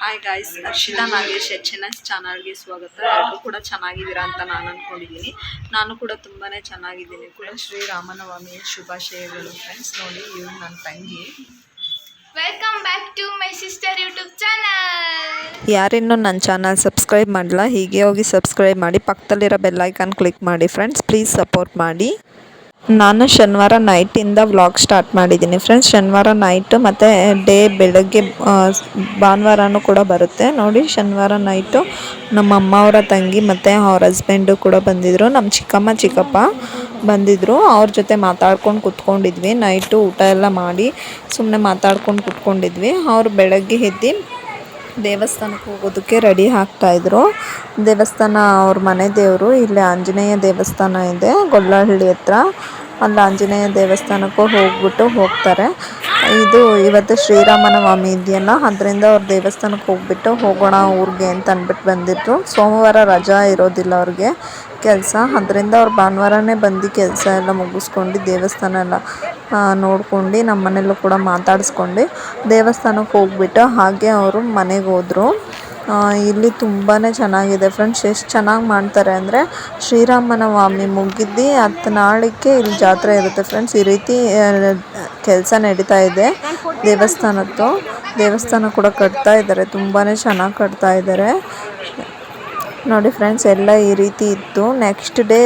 Hi guys Arshita Nagesh H N S ಚಾನಲ್ಗೆ ಸ್ವಾಗತ. ಎಲ್ಲರೂ ಕೂಡ ಚೆನ್ನಾಗಿದ್ದೀರಾ ಅಂತ ನಾನು ಅನ್ಕೊಂಡಿದ್ದೀನಿ. ನಾನು ಕೂಡ ತುಂಬಾ ಚೆನ್ನಾಗಿದ್ದೀನಿ. ಕೂಡ ಶ್ರೀರಾಮನವಮಿಯ ಶುಭಾಶಯಗಳು ಫ್ರೆಂಡ್ಸ್ ನೋಡಿ ಇವ್ರು ನನ್ನ ತಂಗಿ. Welcome back to my sister YouTube channel ಯಾರಿನ್ನೂ ನನ್ನ ಚಾನಲ್ ಸಬ್ಸ್ಕ್ರೈಬ್ ಮಾಡಲ್ಲ ಹೀಗೆ ಹೋಗಿ ಸಬ್ಸ್ಕ್ರೈಬ್ ಮಾಡಿ ಪಕ್ಕದಲ್ಲಿರೋ ಬೆಲ್ಲೈಕನ್ ಕ್ಲಿಕ್ ಮಾಡಿ ಫ್ರೆಂಡ್ಸ್ ಪ್ಲೀಸ್ ಸಪೋರ್ಟ್ ಮಾಡಿ. ನಾನು ಶನಿವಾರ ನೈಟಿಂದ ವ್ಲಾಗ್ ಸ್ಟಾರ್ಟ್ ಮಾಡಿದ್ದೀನಿ. ಫ್ರೆಂಡ್ಸ್ ಶನಿವಾರ ನೈಟು ಮತ್ತು ಡೇ ಬೆಳಗ್ಗೆ ಭಾನುವಾರನೂ ಕೂಡ ಬರುತ್ತೆ. ನೋಡಿ, ಶನಿವಾರ ನೈಟು ನಮ್ಮ ಅಮ್ಮ ಅವರ ತಂಗಿ ಮತ್ತು ಅವ್ರ ಹಸ್ಬೆಂಡು ಕೂಡ ಬಂದಿದ್ದರು ನಮ್ಮ ಚಿಕ್ಕಮ್ಮ, ಚಿಕ್ಕಪ್ಪ ಬಂದಿದ್ದರು ಅವ್ರ ಜೊತೆ ಮಾತಾಡ್ಕೊಂಡು ಕುತ್ಕೊಂಡಿದ್ವಿ. ನೈಟು ಊಟ ಎಲ್ಲ ಮಾಡಿ ಸುಮ್ಮನೆ ಮಾತಾಡ್ಕೊಂಡು ಕುತ್ಕೊಂಡಿದ್ವಿ. ಅವ್ರು ಬೆಳಗ್ಗೆ ಎದ್ದು ದೇವಸ್ಥಾನಕ್ಕೆ ಹೋಗೋದಕ್ಕೆ ರೆಡಿ ಆಗ್ತಾಯಿದ್ರು ದೇವಸ್ಥಾನ ಅವ್ರ ಮನೆ ದೇವರು, ಇಲ್ಲಿ ಆಂಜನೇಯ ದೇವಸ್ಥಾನ ಇದೆ ಗೊಲ್ಲಹಳ್ಳಿ ಹತ್ರ. ಅಲ್ಲಿ ಆಂಜನೇಯ ದೇವಸ್ಥಾನಕ್ಕೂ ಹೋಗ್ಬಿಟ್ಟು ಹೋಗ್ತಾರೆ. ಇದು ಇವತ್ತು ಶ್ರೀರಾಮನವಮಿ ಇದೆಯಲ್ಲ ಅದರಿಂದ ಅವ್ರ ದೇವಸ್ಥಾನಕ್ಕೆ ಹೋಗ್ಬಿಟ್ಟು ಹೋಗೋಣ ಊರಿಗೆ ಅಂತ ಅಂದ್ಬಿಟ್ಟು ಬಂದಿದ್ರು. ಸೋಮವಾರ ರಜಾ ಇರೋದಿಲ್ಲ ಅವ್ರಿಗೆ. ಕೆಲಸ. ಅದರಿಂದ ಅವ್ರು ಭಾನುವಾರನೇ ಬಂದು ಕೆಲಸ ಎಲ್ಲ ಮುಗಿಸ್ಕೊಂಡು ದೇವಸ್ಥಾನ ಎಲ್ಲ ನೋಡ್ಕೊಂಡು ನಮ್ಮ ಮನೆಯಲ್ಲೂ ಕೂಡ ಮಾತಾಡಿಸ್ಕೊಂಡು ದೇವಸ್ಥಾನಕ್ಕೆ ಹೋಗ್ಬಿಟ್ಟು ಹಾಗೆ ಅವರು ಮನೆಗೆ ಹೋದರು. ಇಲ್ಲಿ ತುಂಬಾ ಚೆನ್ನಾಗಿದೆ ಫ್ರೆಂಡ್ಸ್. ಎಷ್ಟು ಚೆನ್ನಾಗಿ ಮಾಡ್ತಾರೆ ಅಂದರೆ ಶ್ರೀರಾಮನವಾಮಿ ಮುಗಿದು ಹತ್ತು ನಾಳಕ್ಕೆ ಇಲ್ಲಿ ಜಾತ್ರೆ ಇರುತ್ತೆ ಫ್ರೆಂಡ್ಸ್. ಈ ರೀತಿ ಕೆಲಸ ನಡೀತಾ ಇದೆ ದೇವಸ್ಥಾನದ್ದು. ದೇವಸ್ಥಾನ ಕೂಡ ಕಟ್ತಾ ಇದ್ದಾರೆ. ತುಂಬಾ ಚೆನ್ನಾಗಿ ಕಟ್ತಾ ಇದ್ದಾರೆ. ನೋಡಿ ಫ್ರೆಂಡ್ಸ್ ಎಲ್ಲ ಈ ರೀತಿ ಇತ್ತು. ನೆಕ್ಸ್ಟ್ ಡೇ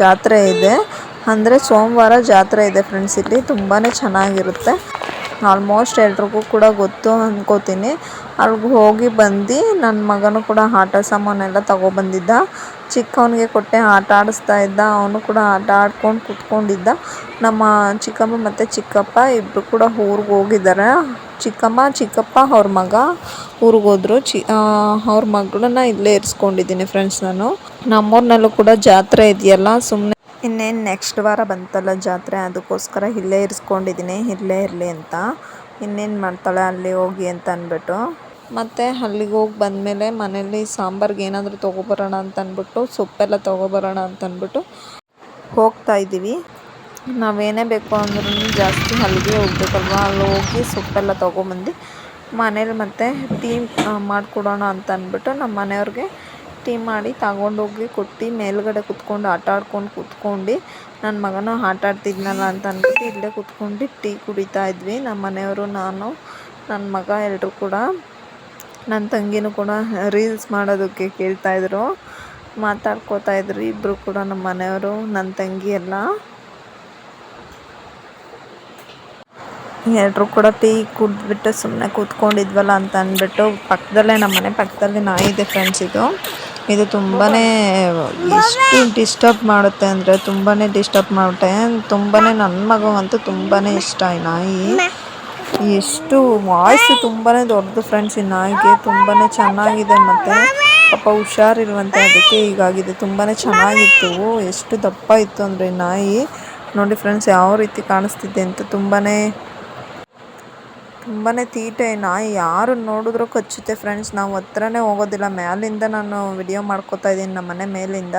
ಜಾತ್ರೆ ಇದೆ. ಅಂದರೆ ಸೋಮವಾರ ಜಾತ್ರೆ ಇದೆ ಫ್ರೆಂಡ್ಸ್ ಇಲ್ಲಿ ತುಂಬಾ ಚೆನ್ನಾಗಿರುತ್ತೆ. ಆಲ್ಮೋಸ್ಟ್ ಎಲ್ರಿಗೂ ಕೂಡ ಗೊತ್ತು ಅಂದ್ಕೋತೀನಿ ಅಲ್ಲಿಗೆ ಹೋಗಿ ಬಂದು ನನ್ನ ಮಗನೂ ಕೂಡ ಆಟ ಸಾಮಾನೆಲ್ಲ ತಗೊಬಂದಿದ್ದ. ಚಿಕ್ಕವನಿಗೆ ಕೊಟ್ಟೆ ಆಟ ಆಡಿಸ್ತಾ ಇದ್ದ. ಅವನು ಕೂಡ ಆಟ ಆಡ್ಕೊಂಡು ಕುತ್ಕೊಂಡಿದ್ದ. ನಮ್ಮ ಚಿಕ್ಕಮ್ಮ ಮತ್ತು ಚಿಕ್ಕಪ್ಪ ಇಬ್ಬರು ಕೂಡ ಊರಿಗೆ ಹೋಗಿದ್ದಾರೆ. ಚಿಕ್ಕಮ್ಮ, ಚಿಕ್ಕಪ್ಪ ಅವ್ರ ಮಗ ಊರಿಗೋದ್ರು ಚಿ ಅವ್ರ ಮಗಳನ್ನ ಇಲ್ಲೇ ಇರಿಸ್ಕೊಂಡಿದ್ದೀನಿ ಫ್ರೆಂಡ್ಸ್ ನಾನು. ನಮ್ಮೂರಿನಲ್ಲೂ ಕೂಡ ಜಾತ್ರೆ ಇದೆಯಲ್ಲ ಸುಮ್ಮನೆ ಇನ್ನೇನು ನೆಕ್ಸ್ಟ್ ವಾರ ಬಂತಲ್ಲ ಜಾತ್ರೆ, ಅದಕ್ಕೋಸ್ಕರ ಇಲ್ಲೇ ಇರಿಸ್ಕೊಂಡಿದ್ದೀನಿ, ಇಲ್ಲೇ ಇರಲಿ ಅಂತ. ಇನ್ನೇನು ಮಾಡ್ತಾಳೆ ಅಲ್ಲಿ ಹೋಗಿ ಅಂತ ಅಂದ್ಬಿಟ್ಟು ಮತ್ತು ಅಲ್ಲಿಗೆ ಹೋಗಿ ಬಂದಮೇಲೆ ಮನೇಲಿ ಸಾಂಬಾರ್ಗೆ ಏನಾದರೂ ತೊಗೊಬರೋಣ ಅಂತ ಅಂದ್ಬಿಟ್ಟು ಸೊಪ್ಪೆಲ್ಲ ತೊಗೊಬರೋಣ ಅಂತ ಅಂದ್ಬಿಟ್ಟು ಹೋಗ್ತಾ ಇದ್ದೀವಿ. ನಾವೇನೇ ಬೇಕು ಅಂದ್ರೂ ಜಾಸ್ತಿ ಅಲ್ಲಿಗೆ ಹೋಗ್ಬೇಕಲ್ವ? ಅಲ್ಲಿ ಹೋಗಿ ಸೊಪ್ಪೆಲ್ಲ ತೊಗೊಂಬಂದು ಮನೇಲಿ ಮತ್ತೆ ಟೀ ಮಾಡಿಕೊಡೋಣ ಅಂತ ಅಂದ್ಬಿಟ್ಟು ನಮ್ಮ ಮನೆಯವ್ರಿಗೆ ಟೀ ಮಾಡಿ ತಗೊಂಡೋಗಿ ಕೊಟ್ಟು ಮೇಲ್ಗಡೆ ಕುತ್ಕೊಂಡು ಆಟ ಆಡ್ಕೊಂಡು ಕುತ್ಕೊಂಡು ನನ್ನ ಮಗನೂ ಆಟ ಆಡ್ತಿದ್ನಲ್ಲ ಅಂತ ಅಂದ್ಬಿಟ್ಟು ಇಲ್ಲೇ ಕುತ್ಕೊಂಡು ಟೀ ಕುಡಿತಾ ಇದ್ವಿ. ನಮ್ಮ ಮನೆಯವರು, ನಾನು, ನನ್ನ ಮಗ ಎಲ್ಲರೂ ಕೂಡ ನನ್ನ ತಂಗಿನೂ ಕೂಡ ರೀಲ್ಸ್ ಮಾಡೋದಕ್ಕೆ ಕೇಳ್ತಾಯಿದ್ರು ಮಾತಾಡ್ಕೋತಾ ಇದ್ರು. ಇಬ್ಬರು ಕೂಡ ನಮ್ಮ ಮನೆಯವರು, ನನ್ನ ತಂಗಿ ಎಲ್ಲ ಎಲ್ಲರೂ ಕೂಡ ಟೀ ಕುಡಿದ್ಬಿಟ್ಟು ಸುಮ್ಮನೆ ಕೂತ್ಕೊಂಡಿದ್ವಲ್ಲ ಅಂತ ಅಂದ್ಬಿಟ್ಟು ಪಕ್ಕದಲ್ಲೇ ನಮ್ಮ ಮನೆ ಪಕ್ಕದಲ್ಲಿ ನಾಯಿ ಇದೆ ಫ್ರೆಂಡ್ಸ್ ಇದು. ಇದು ತುಂಬಾ ಎಷ್ಟು ಡಿಸ್ಟರ್ಬ್ ಮಾಡುತ್ತೆ ಅಂದರೆ ತುಂಬಾ ಡಿಸ್ಟರ್ಬ್ ಮಾಡುತ್ತೆ. ತುಂಬಾ ನನ್ನ ಮಗವಂತೂ ತುಂಬಾ ಇಷ್ಟ ಈ ನಾಯಿ. ಎಷ್ಟು ವಾಯ್ಸ್ ತುಂಬಾ ದೊಡ್ಡದು ಫ್ರೆಂಡ್ಸ್ ಈ ನಾಯಿಗೆ. ತುಂಬಾ ಚೆನ್ನಾಗಿದೆ ಮತ್ತು. ಪಾಪ ಹುಷಾರಿರುವಂತೆ ಅದಕ್ಕೆ ಹೀಗಾಗಿದೆ ತುಂಬಾ ಚೆನ್ನಾಗಿತ್ತು. ಎಷ್ಟು ದಪ್ಪ ಇತ್ತು ಅಂದರೆ ನಾಯಿ. ನೋಡಿ ಫ್ರೆಂಡ್ಸ್ ಯಾವ ರೀತಿ ಕಾಣಿಸ್ತಿದೆ ಅಂತ ತುಂಬಾ ತುಂಬಾ ತೀಟೆ. ನಾಯಿ ಯಾರು ನೋಡಿದ್ರೂ ಕಚ್ಚುತ್ತೆ ಫ್ರೆಂಡ್ಸ್ ನಾವು ಹತ್ರನೇ ಹೋಗೋದಿಲ್ಲ. ಮ್ಯಾಲಿಂದ ನಾನು ವಿಡಿಯೋ ಮಾಡ್ಕೋತಾ ಇದ್ದೀನಿ ನಮ್ಮ ಮನೆ ಮೇಲಿಂದ.